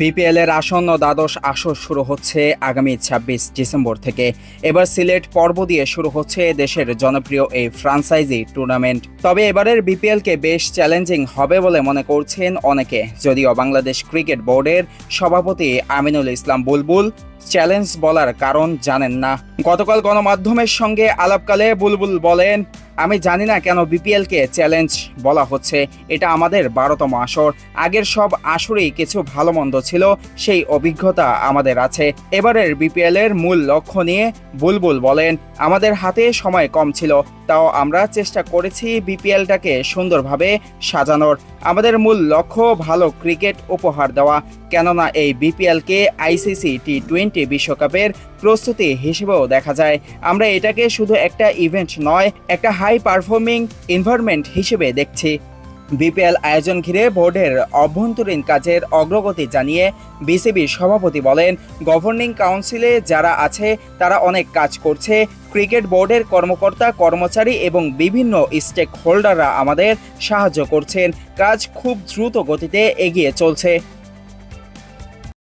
BPL এর আসন্ন দ্বাদশ আসর শুরু হচ্ছে আগামী ছাব্বিশ ডিসেম্বর থেকে। এবার সিলেট পর্ব দিয়ে শুরু হচ্ছে দেশের জনপ্রিয় এই ফ্রান্সাইজি টুর্নামেন্ট। তবে এবারের বিপিএল কে বেশ চ্যালেঞ্জিং হবে বলে মনে করছেন অনেকে। যদিও বাংলাদেশ ক্রিকেট বোর্ডের সভাপতি আমিনুল ইসলাম বুলবুল চ্যালেঞ্জ বলার কারণ জানেন না। গতকাল গণমাধ্যমের সঙ্গে আলাপকালে বুলবুল বলেন, আমি জানি না কেন বিপিএলকে চ্যালেঞ্জ বলা হচ্ছে। এটা আমাদের বারোতম আসর। আগের সব আসরেই কিছু ভালো মন্দ ছিল, সেই অভিজ্ঞতা আমাদের আছে। এবারের বিপিএল এর মূল লক্ষ্য নিয়ে বুলবুল বলেন, আমাদের হাতে সময় কম ছিল, তাও আমরা চেষ্টা করেছি বিপিএলটাকে সুন্দরভাবে সাজানোর। আমাদের মূল লক্ষ্য ভালো ক্রিকেট উপহার দেওয়া। কেননা এই বিপিএলকে আইসিসি টি টোয়েন্টি বিশ্বকাপের প্রস্তুতি হিসেবেও দেখা যায়। আমরা এটাকে শুধু একটা ইভেন্ট নয়, একটা হাই পারফর্মিং এনভায়রনমেন্ট হিসেবে দেখছি। বিপিএল আয়োজন ঘিরে বোর্ডের অভ্যন্তরীণ কাজের অগ্রগতি জানিয়ে বিসিবির সভাপতি বলেন গভর্নিং কাউন্সিলে যারা আছে, তারা অনেক কাজ করছে। ক্রিকেট বোর্ডের কর্মকর্তা, কর্মচারী এবং বিভিন্ন স্টেক হোল্ডাররা আমাদের সাহায্য করছেন। কাজ খুব দ্রুত গতিতে এগিয়ে চলছে।